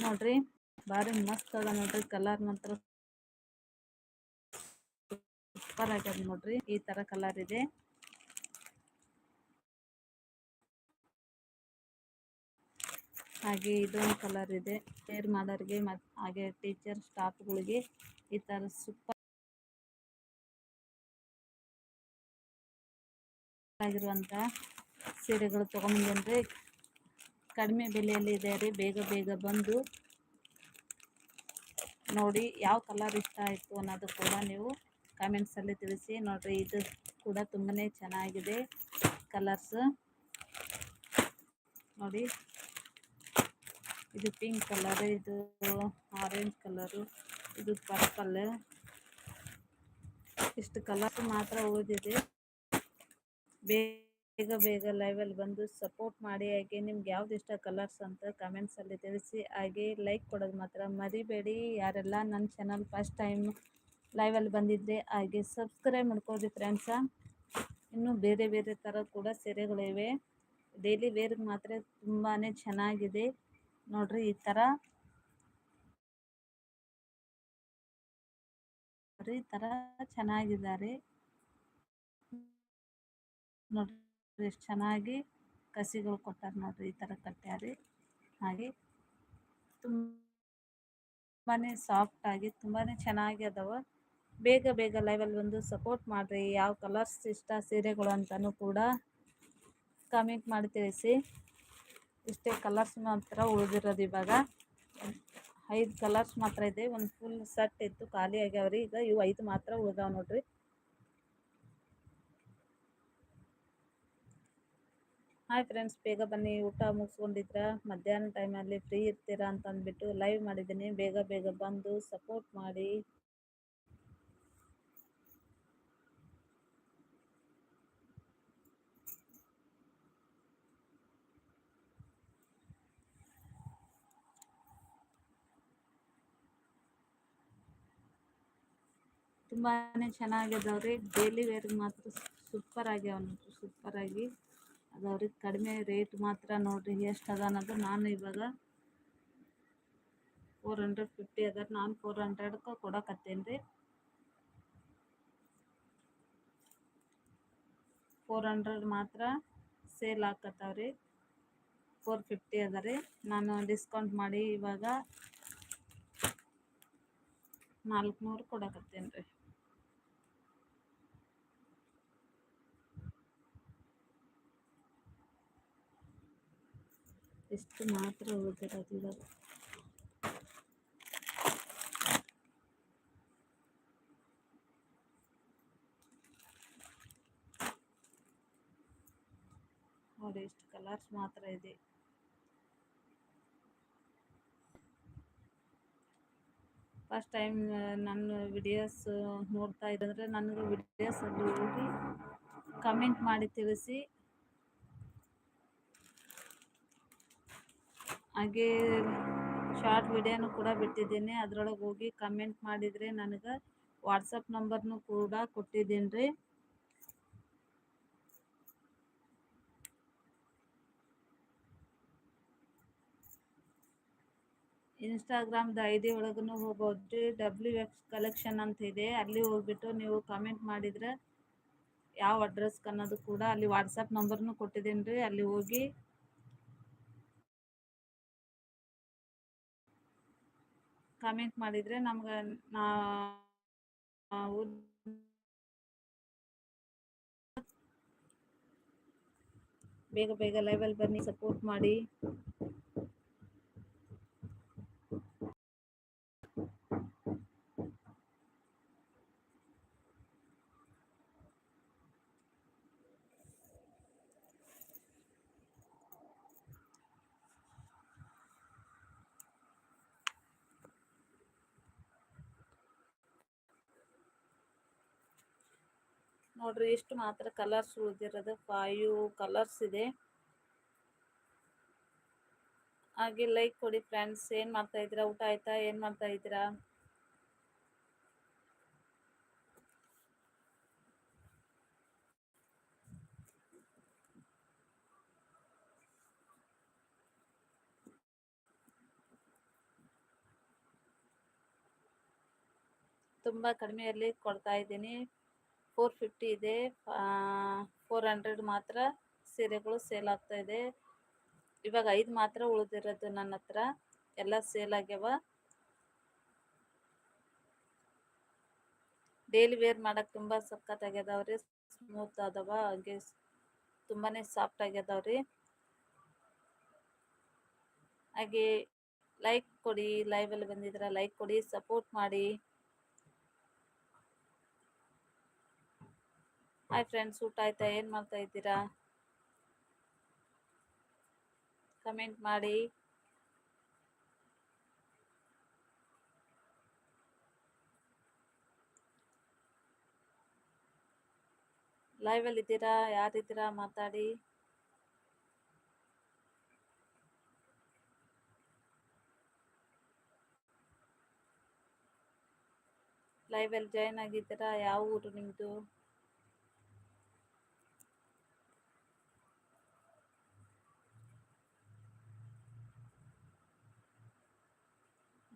ನೋಡ್ರಿ, ಬಾರಿ ಮಸ್ತ್ ಅದ ನೋಡ್ರಿ ಕಲರ್ ಮಾತ್ರ. ಸೂಪರ್ ಆಗ್ಯದ ನೋಡ್ರಿ, ಈ ತರ ಕಲರ್ ಇದೆ. ಹಾಗೆ ಇದೊಂದು ಕಲರ್ ಇದೆ. ಶೇರ್ ಮಾಡೋರಿಗೆ ಮತ್ ಹಾಗೆ ಟೀಚರ್ ಸ್ಟಾಫ್ಗಳಿಗೆ ಈ ತರ ಸೂಪರ್ ಆಗಿರುವಂತ ಸೀರೆಗಳು ತೊಗೊಂಬಂದ್ರೆ ಕಡಿಮೆ ಬೆಲೆಯಲ್ಲಿ ಇದೆ ರೀ. ಬೇಗ ಬೇಗ ಬಂದು ನೋಡಿ ಯಾವ ಕಲರ್ ಇಷ್ಟ ಆಯಿತು ಅನ್ನೋದು ಕೂಡ ನೀವು ಕಾಮೆಂಟ್ಸಲ್ಲಿ ತಿಳಿಸಿ. ನೋಡಿರಿ, ಇದು ಕೂಡ ತುಂಬಾ ಚೆನ್ನಾಗಿದೆ ಕಲರ್ಸ್ ನೋಡಿ, ಇದು ಪಿಂಕ್ ಕಲರ್ ಇದು ಆರೆಂಜ್ ಕಲರು ಇದು ಪರ್ಪಲ್ ಇಷ್ಟು ಕಲರ್ ಮಾತ್ರ ಓದಿದೆ ಬೇಗ ಬೇಗ ಬೇಗ ಲೈವಲ್ಲಿ ಬಂದು ಸಪೋರ್ಟ್ ಮಾಡಿ, ಹಾಗೆ ನಿಮ್ಗೆ ಯಾವ್ದು ಇಷ್ಟ ಕಲರ್ಸ್ ಅಂತ ಕಮೆಂಟ್ಸಲ್ಲಿ ತಿಳಿಸಿ, ಹಾಗೆ ಲೈಕ್ ಕೊಡೋದು ಮಾತ್ರ ಮರಿಬೇಡಿ. ಯಾರೆಲ್ಲ ನನ್ನ ಚಾನಲ್ ಫಸ್ಟ್ ಟೈಮ್ ಲೈವಲ್ಲಿ ಬಂದಿದ್ರೆ ಹಾಗೆ ಸಬ್ಸ್ಕ್ರೈಬ್ ಮಾಡ್ಕೊಳ್ಳಿ ಫ್ರೆಂಡ್ಸ ಇನ್ನು ಬೇರೆ ಬೇರೆ ಥರ ಕೂಡ ಸೀರೆಗಳಿವೆ ಡೈಲಿ ವೇರ್ಗೆ ಮಾತ್ರ ತುಂಬಾ ಚೆನ್ನಾಗಿದೆ. ನೋಡ್ರಿ ಈ ಥರ ಈ ಥರ ಚೆನ್ನಾಗಿದ್ದಾರೆ. ನೋಡ್ರಿ. ಎಷ್ಟು ಚೆನ್ನಾಗಿ ಕಸಿಗಳು ಕೊಟ್ಟಾರ ನೋಡ್ರಿ ಈ ಥರ ಕಟ್ಟ್ಯಾರಿ ಹಾಗೆ ತುಂಬಾ ಸಾಫ್ಟಾಗಿ ತುಂಬಾ ಚೆನ್ನಾಗಿ ಅದಾವ. ಬೇಗ ಬೇಗ ಲೈವಲ್ಲಿ ಬಂದು ಸಪೋರ್ಟ್ ಮಾಡಿರಿ. ಯಾವ ಕಲರ್ಸ್ ಇಷ್ಟ ಸೀರೆಗಳು ಅಂತಲೂ ಕೂಡ ಕಮೆಂಟ್ ಮಾಡಿ ತಿಳಿಸಿ. ಇಷ್ಟೇ ಕಲರ್ಸ್ ಮಾತ್ರ ಉಳಿದಿರೋದು ಇವಾಗ. ಐದು ಕಲರ್ಸ್ ಮಾತ್ರ ಇದೆ. ಒಂದು ಫುಲ್ ಸೆಟ್ ಇತ್ತು. ಖಾಲಿ ಆಗ್ಯಾವ್ರಿ ಈಗ ಇವು ಐದು ಮಾತ್ರ ಉಳ್ದಾವೆ ನೋಡ್ರಿ. ಹಾಯ್ ಫ್ರೆಂಡ್ಸ್ ಬೇಗ ಬನ್ನಿ, ಊಟ ಮುಗಿಸ್ಕೊಂಡಿದ್ರ ಮಧ್ಯಾಹ್ನ ಟೈಮಲ್ಲಿ ಫ್ರೀ ಇರ್ತೀರಾ ಅಂತ ಅಂದ್ಬಿಟ್ಟು ಲೈವ್ ಮಾಡಿದ್ದೀನಿ. ಬೇಗ ಬೇಗ ಬಂದು ಸಪೋರ್ಟ್ ಮಾಡಿ. ತುಂಬಾ ಚೆನ್ನಾಗಿದಾವ್ರಿ. ಡೈಲಿ ವೇರ್ ಮಾತ್ರ ಸೂಪರ್ ಆಗ್ಯಾವ ಸೂಪರ್ ಸೂಪರಾಗಿ ಅದಾವ್ರಿ ಕಡಿಮೆ ರೇಟ್ ಮಾತ್ರ ನೋಡ್ರಿ, ಎಷ್ಟು ಅದ ಅನ್ನೋದು ನಾನು ಇವಾಗ ಫೋರ್ ಹಂಡ್ರೆಡ್ ಫಿಫ್ಟಿ ಅದ ನಾನು ಫೋರ್ ಹಂಡ್ರೆಡ್ಗೆ ಕೊಡಕತ್ತೇನೆ ರೀ ಫೋರ್ ಹಂಡ್ರೆಡ್ ಮಾತ್ರ ಸೇಲ್ ಆಕತ್ತಾವ್ರಿ. ಫೋರ್ ಫಿಫ್ಟಿ ಅದ ರೀ, ನಾನು ಡಿಸ್ಕೌಂಟ್ ಮಾಡಿ ಇವಾಗ ನಾಲ್ಕುನೂರು ಕೊಡಕತ್ತೇನೆ ರೀ ಇಷ್ಟು ಮಾತ್ರ ಉಳಿದಿರೋದು ಇವಾಗ? ನೋಡಿ ಇಷ್ಟು ಕಲರ್ಸ್ ಮಾತ್ರ ಇದೆ. ಫಸ್ಟ್ ಟೈಮ್ ನನ್ನ ವಿಡಿಯೋಸ್ ನೋಡ್ತಾ ಇದ್ದಂದ್ರೆ ನನಗೆ ವಿಡಿಯೋಸಲ್ಲಿ ಹೋಗಿ ಕಮೆಂಟ್ ಮಾಡಿ ತಿಳಿಸಿ. ಹಾಗೆ ಶಾರ್ಟ್ ವಿಡಿಯೋನು ಕೂಡ ಬಿಟ್ಟಿದ್ದೀನಿ. ಅದರೊಳಗೆ ಹೋಗಿ ಕಮೆಂಟ್ ಮಾಡಿದರೆ ನನಗೆ ವಾಟ್ಸಪ್ ನಂಬರ್ನು ಕೂಡ ಕೊಟ್ಟಿದ್ದೀನಿ ರೀ ಇನ್ಸ್ಟಾಗ್ರಾಮ್ದು ಐ ಡಿ ಒಳಗೂ ಹೋಗ್ಬೋದು ಡಬ್ಲ್ಯೂ ಎಕ್ಸ್ ಕಲೆಕ್ಷನ್ ಅಂತ ಇದೆ. ಅಲ್ಲಿ ಹೋಗ್ಬಿಟ್ಟು ನೀವು ಕಮೆಂಟ್ ಮಾಡಿದರೆ ಯಾವ ಅಡ್ರೆಸ್ಗೆ ಅನ್ನೋದು ಕೂಡ ಅಲ್ಲಿ ವಾಟ್ಸಪ್ ನಂಬರ್ನು ಕೊಟ್ಟಿದ್ದೀನಿ ರೀ ಅಲ್ಲಿ ಹೋಗಿ ಕಮೆಂಟ್ ಮಾಡಿದರೆ ನಮ್ಗೆ ನಾವು ಬೇಗ ಬೇಗ ಲೈವಲ್ಲಿ ಬನ್ನಿ ಸಪೋರ್ಟ್ ಮಾಡಿ. ನೋಡ್ರಿ, ಇಷ್ಟು ಮಾತ್ರ ಕಲರ್ಸ್ ಉಳಿದಿರೋದು. ಫೈವ್ ಕಲರ್ಸ್ ಇದೆ. ಹಾಗೆ ಲೈಕ್ ಕೊಡಿ ಫ್ರೆಂಡ್ಸ್ ಏನ್ ಮಾಡ್ತಾ ಇದ್ದೀರಾ? ಊಟ ಆಯ್ತಾ? ಏನ್ ಮಾಡ್ತಾ ಇದ್ದೀರಾ? ತುಂಬಾ ಕಡಿಮೆಯಲ್ಲಿ ಕೊಡ್ತಾ ಇದ್ದೀನಿ. ಫೋರ್ ಫಿಫ್ಟಿ ಇದೆ. ಫೋರ್ ಹಂಡ್ರೆಡ್ ಮಾತ್ರ ಸೀರೆಗಳು ಸೇಲ್ ಆಗ್ತಾ ಇದೆ. ಇವಾಗ ಐದು ಮಾತ್ರ ಉಳಿದಿರೋದು ನನ್ನ ಹತ್ರ. ಎಲ್ಲ ಸೇಲ್ ಆಗ್ಯಾವ. ಡೈಲಿ ವೇರ್ ಮಾಡಕ್ಕೆ ತುಂಬ ಸಖತ್ ಆಗ್ಯದವ್ರಿ. ಸ್ಮೂತ್ ಆದವ. ಹಾಗೆ ತುಂಬಾ ಸಾಫ್ಟ್ ಆಗ್ಯದವ್ರಿ. ಹಾಗೆ ಲೈಕ್ ಕೊಡಿ. ಲೈವಲ್ಲಿ ಬಂದಿದ್ರೆ ಲೈಕ್ ಕೊಡಿ. ಸಪೋರ್ಟ್ ಮಾಡಿ. ಹಾಯ್ ಫ್ರೆಂಡ್ಸ್ ಊಟ ಆಯ್ತಾ? ಏನು ಮಾಡ್ತಾ ಇದ್ದೀರಾ? ಕಮೆಂಟ್ ಮಾಡಿ. ಲೈವಲ್ಲಿ ಇದ್ದೀರಾ? ಯಾರಿದ್ದೀರಾ? ಮಾತಾಡಿ. ಲೈವಲ್ಲಿ ಜಾಯ್ನ್ ಆಗಿದ್ದೀರಾ? ಯಾವ ಊರು ನಿಮ್ಮದು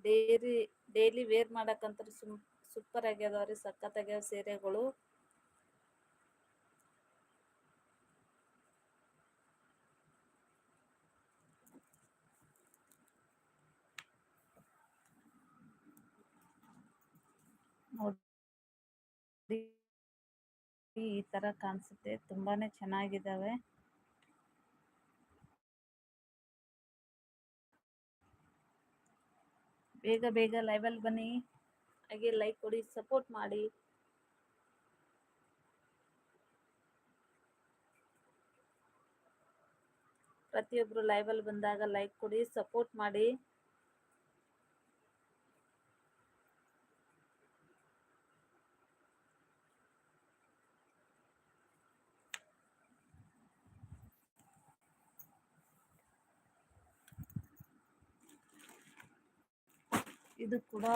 ಡೈಲಿ ಡೈಲಿ ವೇರ್ ಮಾಡಕ್ಕಂತ ಸುಮ್ ಸೂಪರ್ ರೀ, ಸಖತ್ ಆಗ್ಯಾವ ಸೀರೆಗಳು. ಈ ತರ ಕಾಣಿಸುತ್ತೆ, ತುಂಬಾನೇ ಚೆನ್ನಾಗಿದ್ದಾವೆ ಬೇಗ ಬೇಗ ಲೈವಲ್ಲಿ ಬನ್ನಿ. ಹಾಗೆ ಲೈಕ್ ಕೊಡಿ ಸಪೋರ್ಟ್ ಮಾಡಿ. ಪ್ರತಿಯೊಬ್ಬರು ಲೈವಲ್ಲಿ ಬಂದಾಗ ಲೈಕ್ ಕೊಡಿ ಸಪೋರ್ಟ್ ಮಾಡಿ. ಇದು ಕೂಡ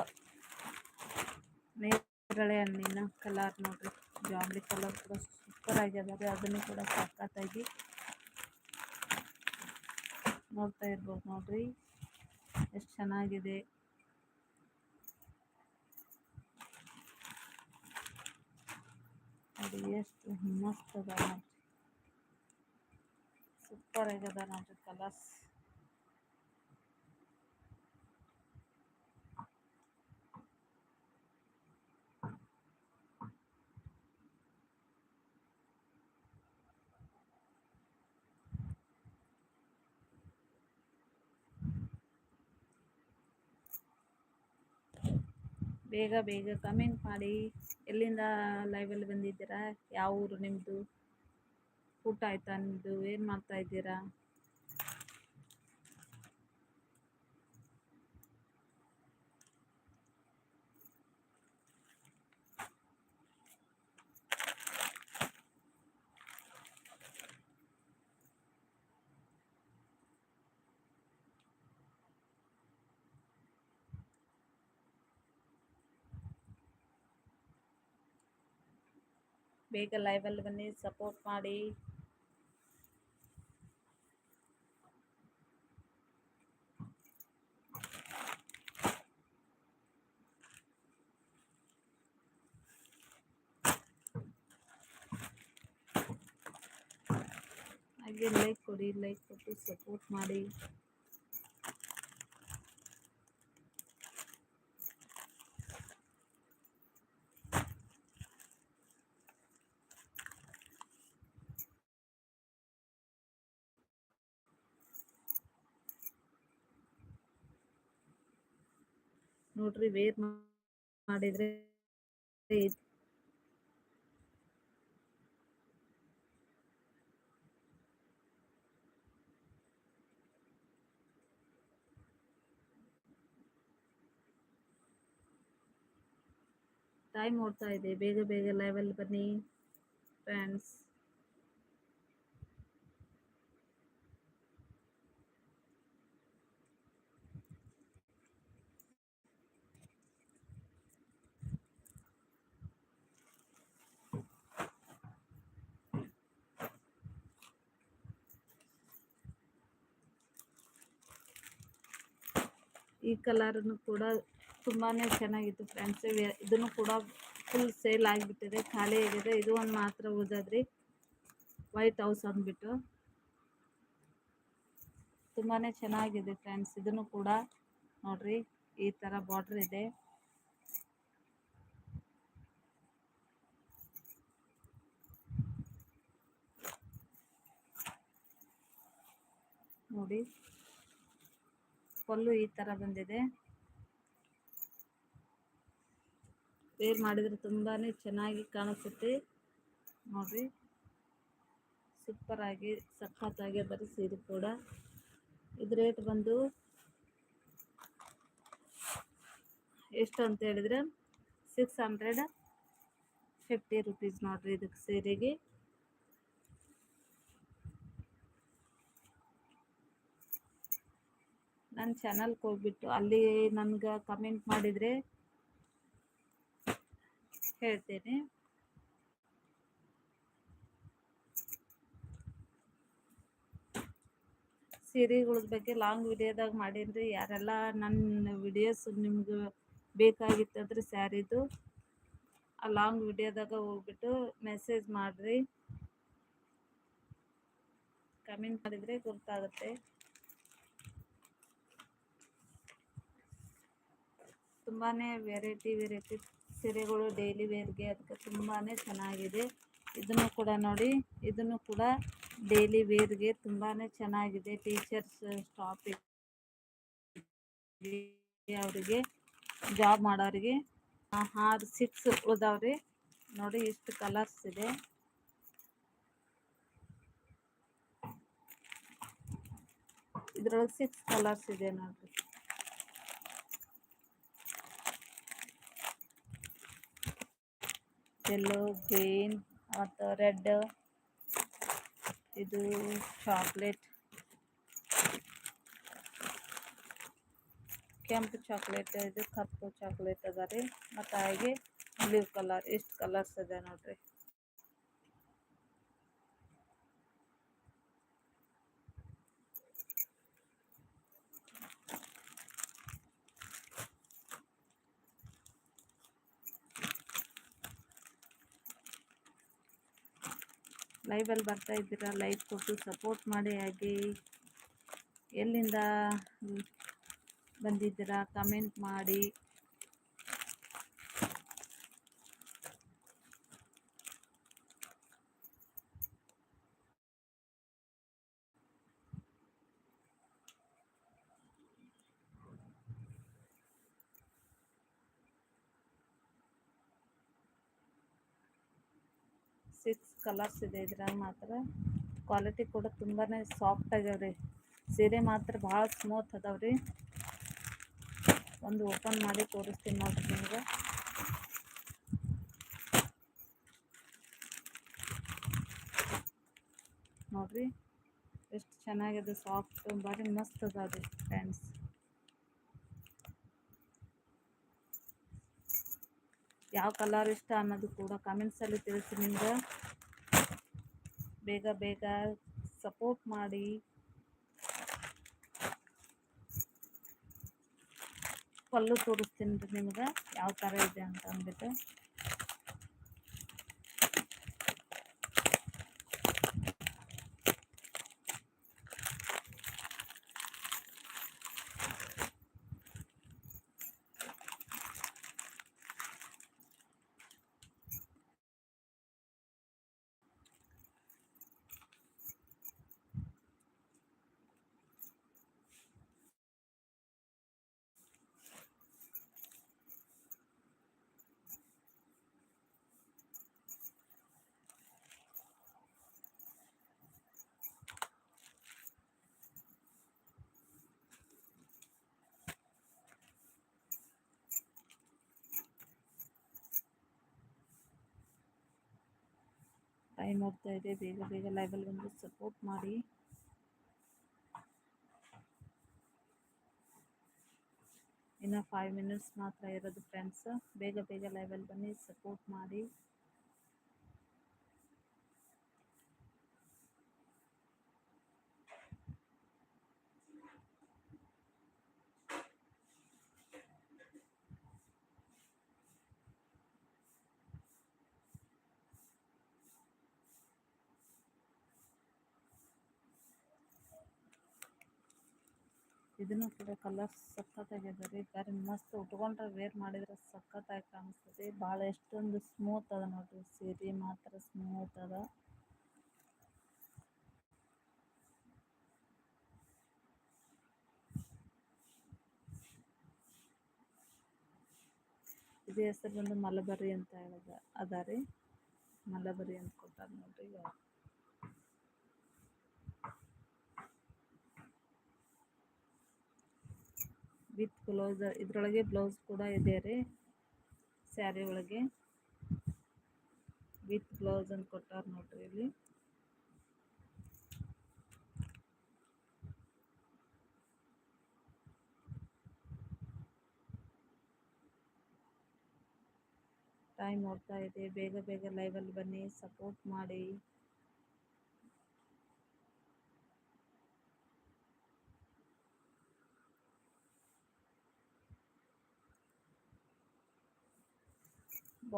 ನೇರಳೆ ಹಣ್ಣಿನ ಕಲರ್ ನೋಡ್ರಿ. ಜಾಂಬಿ ಕಲರ್ ಕೂಡ ಸೂಪರ್ ಆಗ್ಯದ ಅದನ್ನು ಕೂಡ ಸಕ್ಕತ್ತಾಗಿ ನೋಡ್ತಾ ಇರ್ಬೋದು ನೋಡ್ರಿ. ಎಷ್ಟು ಚೆನ್ನಾಗಿದೆ. ಅದು ಎಷ್ಟು ಮಸ್ತ್ ಅದ ನೋಡ್ರಿ. ಸೂಪರ್ ಆಗ್ಯದ ನೋಡ್ರಿ ಕಲರ್ಸ್ ಬೇಗ ಬೇಗ ಕಮೆಂಟ್ ಮಾಡಿ. ಎಲ್ಲಿಂದ ಲೈವಲ್ಲಿ ಬಂದಿದ್ದೀರಾ? ಯಾವ ಊರು ನಿಮ್ಮದು ಊಟ ಆಯ್ತಾ ನಿಮ್ಮದು ಏನು ಮಾಡ್ತಾ ಇದ್ದೀರಾ? ಬೇಗ ಲೈವಲ್ಲಿ ಬನ್ನಿ ಸಪೋರ್ಟ್ ಮಾಡಿ. ಹಾಗೆ ಲೈಕ್ ಕೊಡಿ ಲೈಕ್ ಕೊಟ್ಟು ಸಪೋರ್ಟ್ ಮಾಡಿ. ನೋಡ್ರಿ ವೇರ್ ಮಾಡಿದ್ರೆ ಟೈಮ್ ಓಡ್ತಾ ಇದೆ. ಬೇಗ ಬೇಗ ಲೈವಲ್ಲಿ ಬನ್ನಿ ಫ್ರೆಂಡ್ಸ್ ಈ ಕಲರನ್ನು ಕೂಡ ತುಂಬಾ ಚೆನ್ನಾಗಿತ್ತು ಫ್ರೆಂಡ್ಸ್ ಇದನ್ನು ಕೂಡ ಫುಲ್ ಸೇಲ್ ಆಗಿಬಿಟ್ಟಿದೆ, ಖಾಲಿ ಆಗಿದೆ. ಇದು ಒಂದು ಮಾತ್ರ ಉಳಿದದ್ರಿ ವೈಟ್ ಹೌಸ್ ಅಂದ್ಬಿಟ್ಟು ತುಂಬಾ ಚೆನ್ನಾಗಿದೆ ಫ್ರೆಂಡ್ಸ್ ಇದನ್ನು ಕೂಡ ನೋಡ್ರಿ, ಈ ಥರ ಬಾರ್ಡ್ರ್ ಇದೆ. ನೋಡಿ. ಪಲ್ಲು ಈ ಥರ ಬಂದಿದೆ. ವೇರ್ ಮಾಡಿದರೆ ತುಂಬಾ ಚೆನ್ನಾಗಿ ಕಾಣಿಸುತ್ತೆ. ನೋಡಿರಿ. ಸೂಪರಾಗಿ, ಸಖತ್ತಾಗಿ ಬರೀ ಸೀರೆ ಕೂಡ. ಇದು ರೇಟ್ ಬಂದು ಎಷ್ಟು ಅಂತ ಹೇಳಿದ್ರೆ ಸಿಕ್ಸ್ ಹಂಡ್ರೆಡ್ ಫಿಫ್ಟಿ ರುಪೀಸ್ ನೋಡಿರಿ ಇದಕ್ಕೆ ಸೀರೆಗೆ. ನನ್ನ ಚಾನಲ್ಗೆ ಹೋಗ್ಬಿಟ್ಟು ಅಲ್ಲಿ ನನ್ಗೆ ಕಮೆಂಟ್ ಮಾಡಿದರೆ ಹೇಳ್ತೇನೆ. ಸೀರೆಗಳ ಬಗ್ಗೆ ಲಾಂಗ್ ವಿಡಿಯೋದಾಗ ಮಾಡೀನಿ ಯಾರೆಲ್ಲ ನನ್ನ ವಿಡಿಯೋಸ್ ನಿಮ್ಗೆ ಬೇಕಾಗಿತ್ತಂದ್ರೆ ಸ್ಯಾರಿದು, ಆ ಲಾಂಗ್ ವಿಡಿಯೋದಾಗ ಹೋಗ್ಬಿಟ್ಟು ಮೆಸೇಜ್ ಮಾಡಿರಿ. ಕಮೆಂಟ್ ಮಾಡಿದರೆ ಗೊತ್ತಾಗುತ್ತೆ. ತುಂಬಾ ವೆರೈಟಿ ವೆರೈಟಿ ಸೀರೆಗಳು ಡೈಲಿ ವೇರ್ಗೆ ಅದಕ್ಕೆ ತುಂಬಾ ಚೆನ್ನಾಗಿದೆ. ಇದನ್ನು ಕೂಡ ನೋಡಿ, ಇದನ್ನು ಕೂಡ ಡೈಲಿ ವೇರ್ಗೆ ತುಂಬಾ ಚೆನ್ನಾಗಿದೆ. ಟೀಚರ್ಸ್ ಸ್ಟಾಫ್ ಅವರಿಗೆ ಜಾಬ್ ಮಾಡೋರಿಗೆ. ಆರು ಸಿಕ್ಸ್ ಉಳ್ದಾವ್ರಿ, ನೋಡಿ ಇಷ್ಟು ಕಲರ್ಸ್ ಇದೆ. ಇದ್ರೊಳಗೆ ಸಿಕ್ಸ್ ಕಲರ್ಸ್ ಇದೆ ನೋಡ್ರಿ. ಯೆಲ್ಲೋ ಗ್ರೀನ್ ಮತ್ತು ರೆಡ್ ಇದು ಚಾಕ್ಲೇಟ್ ಕೆಂಪು ಚಾಕ್ಲೇಟ್ ಇದು ಕಪ್ಪು ಚಾಕ್ಲೇಟ್ ಅದ ರೀ. ಮತ್ತು ಹಾಗೆ ಬ್ಲೂ ಕಲರ್ ಇಷ್ಟು ಕಲರ್ಸ್ ಇದೆ ನೋಡ್ರಿ. ಲೈವಲ್ಲಿ ಬರ್ತಾ ಇದ್ದೀರಾ? ಲೈಕ್ ಕೊಟ್ಟು ಸಪೋರ್ಟ್ ಮಾಡಿ ಹಾಗೆ. ಎಲ್ಲಿಂದ ಬಂದಿದ್ದೀರಾ? ಕಮೆಂಟ್ ಮಾಡಿ. ಸಿಕ್ಸ್ ಕಲರ್ಸ್ ಇದೆ ಇದ್ರಾಗ ಮಾತ್ರ ಕ್ವಾಲಿಟಿ ಕೂಡ ತುಂಬಾ ಸಾಫ್ಟ್ ಆಗ್ಯಾವ ರೀ ಸೀರೆ ಮಾತ್ರ ಭಾಳ ಸ್ಮೂತ್ ಅದಾವ್ರಿ. ಒಂದು ಓಪನ್ ಮಾಡಿ ತೋರಿಸ್ತೀನಿ ನೋಡ್ರಿ ನಿಮ್ಗೆ. ನೋಡ್ರಿ, ಎಷ್ಟು ಚೆನ್ನಾಗಿದೆ ಸಾಫ್ಟ್ ಭಾರಿ ಮಸ್ತ್ ಅದ ಫ್ರೆಂಡ್ಸ್ ಯಾವ ಕಲರ್ ಇಷ್ಟ ಅನ್ನೋದು ಕೂಡ ಕಮೆಂಟ್ಸಲ್ಲಿ ತಿಳಿಸಿ ನಿಮ್ಗೆ. ಬೇಗ ಬೇಗ ಸಪೋರ್ಟ್ ಮಾಡಿ. ಪಲ್ಲು ತೋರಿಸ್ತೀನಿ ನಿಮ್ಗೆ. ಯಾವ ಥರ ಇದೆ ಅಂತ ಅಂದ್ಬಿಟ್ಟು. ಟೈಮ್ ಹೋಗ್ತಾ ಇದೆ, ಬೇಗ ಬೇಗ ಲೈವಲ್ಲಿ ಬಂದು ಸಪೋರ್ಟ್ ಮಾಡಿ. ಇನ್ನು ಫೈವ್ ಮಿನಿಟ್ಸ್ ಮಾತ್ರ ಇರೋದು ಫ್ರೆಂಡ್ಸ್ ಬೇಗ ಬೇಗ ಲೈವಲ್ಲಿ ಬನ್ನಿ ಸಪೋರ್ಟ್ ಮಾಡಿ. ಇದನ್ನು ಕೂಡ ಕಲರ್ ಸಖತ್ತಾಗಿದೆ ರೀ ಬಾರಿ ಮಸ್ತ್ ಉಟ್ಕೊಂಡ್ರೆ ವೇರ್ ಮಾಡಿದ್ರೆ ಸಖತ್ತಾಗಿ ಕಾಣಿಸ್ತದೆ. ಭಾಳ ಎಷ್ಟೊಂದು ಸ್ಮೂತ್ ಅದ ನೋಡ್ರಿ. ಸೀರೆ ಮಾತ್ರ ಸ್ಮೂತ್ ಅದ. ಇದು ಹೆಸರು ಬಂದು ಮಲಬರಿ ಅಂತ ಹೇಳಿದ ಅದ ರೀ. ಮಲಬರಿ ಅಂತ ಕೊಟ್ಟಾರ ನೋಡ್ರಿ ವಿತ್ ಬ್ಲೌಸ್ ಇದರೊಳಗೆ ಬ್ಲೌಸ್ ಕೂಡ ಇದೆ ರೀ, ಸ್ಯಾರಿ ಒಳಗೆ. ವಿತ್ ಬ್ಲೌಸ್ ಅಂತ ಕೊಟ್ಟಾರ ನೋಡ್ರಿ ಇಲ್ಲಿ. ಟೈಮ್ ಓಡ್ತಾ ಇದೆ. ಬೇಗ ಬೇಗ ಲೈವಲ್ಲಿ ಬನ್ನಿ. ಸಪೋರ್ಟ್ ಮಾಡಿ.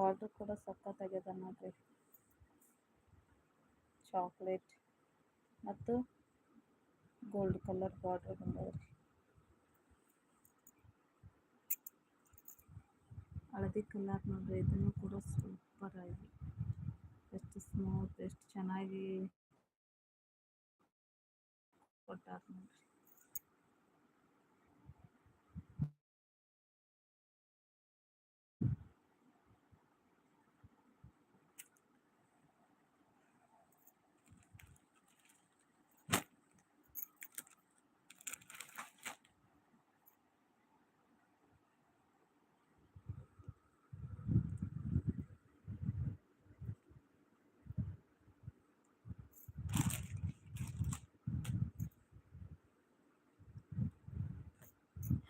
ಬಾರ್ಡರ್ ಕೂಡ ಸಖತ್ತಾಗ್ಯದ ನೋಡ್ರಿ. ಚಾಕ್ಲೇಟ್ ಮತ್ತು ಗೋಲ್ಡ್ ಕಲರ್ ಬಾರ್ಡರ್ ಬಂದದ್ರಿ. ಹಳದಿ ಕಲರ್ ನೋಡ್ರಿ, ಇದನ್ನು ಕೂಡ ಸೂಪರ್ ಆಗಿ. ಎಷ್ಟು ಸ್ಮೂತ್ ಎಷ್ಟು ಚೆನ್ನಾಗಿ ಕೊಟ್ಟಾರ ನೋಡ್ರಿ.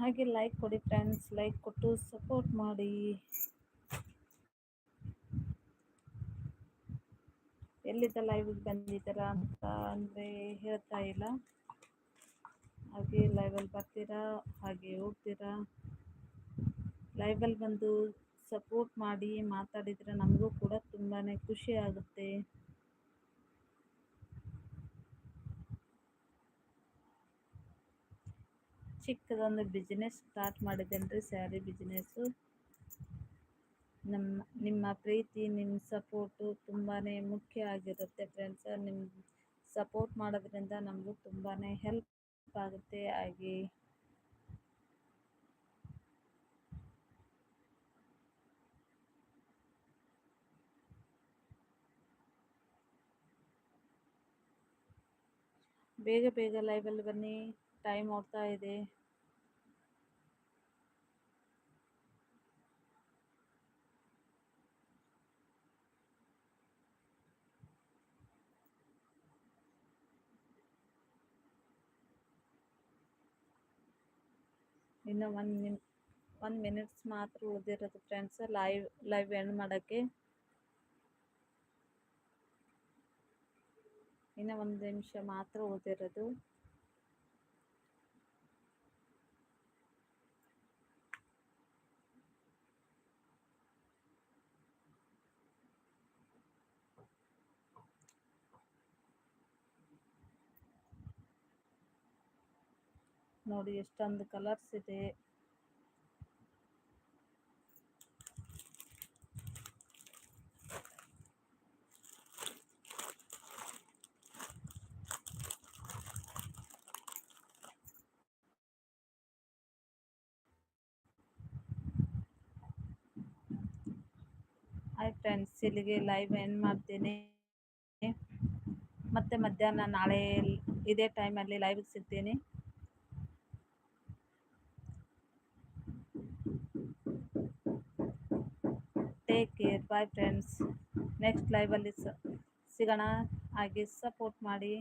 ಹಾಗೆ ಲೈಕ್ ಕೊಡಿ ಫ್ರೆಂಡ್ಸ್ ಲೈಕ್ ಕೊಟ್ಟು ಸಪೋರ್ಟ್ ಮಾಡಿ. ಎಲ್ಲಿದ್ದ ಲೈವಿಗೆ ಬಂದಿದ್ದೀರಾ ಅಂತ ಅಂದರೆ ಹೇಳ್ತಾ ಇಲ್ಲ. ಹಾಗೆ ಲೈವಲ್ಲಿ ಬರ್ತೀರಾ, ಹಾಗೆ ಹೋಗ್ತೀರಾ? ಲೈವಲ್ಲಿ ಬಂದು ಸಪೋರ್ಟ್ ಮಾಡಿ ಮಾತಾಡಿದರೆ ನಮಗೂ ಕೂಡ ತುಂಬಾ ಖುಷಿ ಆಗುತ್ತೆ. ಚಿಕ್ಕದೊಂದು ಬಿಸ್ನೆಸ್ ಸ್ಟಾರ್ಟ್ ಮಾಡಿದ್ದೇನೆ ರೀ ಸ್ಯಾರಿ ಬಿಸ್ನೆಸ್ಸು ನಮ್ಮ ನಿಮ್ಮ ಪ್ರೀತಿ ನಿಮ್ಮ ಸಪೋರ್ಟು ತುಂಬಾ ಮುಖ್ಯ ಆಗಿರುತ್ತೆ ಫ್ರೆಂಡ್ಸ್ ನಿಮ್ಮ ಸಪೋರ್ಟ್ ಮಾಡೋದ್ರಿಂದ ನಮಗೂ ತುಂಬಾ ಹೆಲ್ಪ್ ಆಗುತ್ತೆ. ಹಾಗೆ ಬೇಗ ಬೇಗ ಲೈವಲ್ಲಿ ಬನ್ನಿ. ಟೈಮ್ ಹೋಗ್ತಾ ಇದೆ. ಇನ್ನು ಒಂದು ನಿಮ್ ಒನ್ ಮಿನಿಟ್ಸ್ ಮಾತ್ರ ಉಳಿದಿರೋದು ಫ್ರೆಂಡ್ಸ್ ಲೈವ್ ಲೈವ್ ಎಂಡ್ ಮಾಡೋಕ್ಕೆ. ಇನ್ನು ಒಂದು ನಿಮಿಷ ಮಾತ್ರ ಉಳಿದಿರೋದು. ನೋಡಿ ಎಷ್ಟೊಂದು ಕಲರ್ಸ್ ಇದೆ. ಹಾಯ್ ಫ್ರೆಂಡ್ಸ್ ಇಲ್ಲಿಗೆ ಲೈವ್ ಎಂಡ್ ಮಾಡ್ತೀನಿ. ಮತ್ತೆ ಮಧ್ಯಾಹ್ನ ನಾಳೆ ಇದೇ ಟೈಮಲ್ಲಿ ಲೈವ್ ಸಿಗ್ತೀನಿ. ಬಾಯ್ ಫ್ರೆಂಡ್ಸ್ ನೆಕ್ಸ್ಟ್ ಲೈವಲ್ಲಿ ಸಿಗೋಣ. ಹಾಗೆ ಸಪೋರ್ಟ್ ಮಾಡಿ.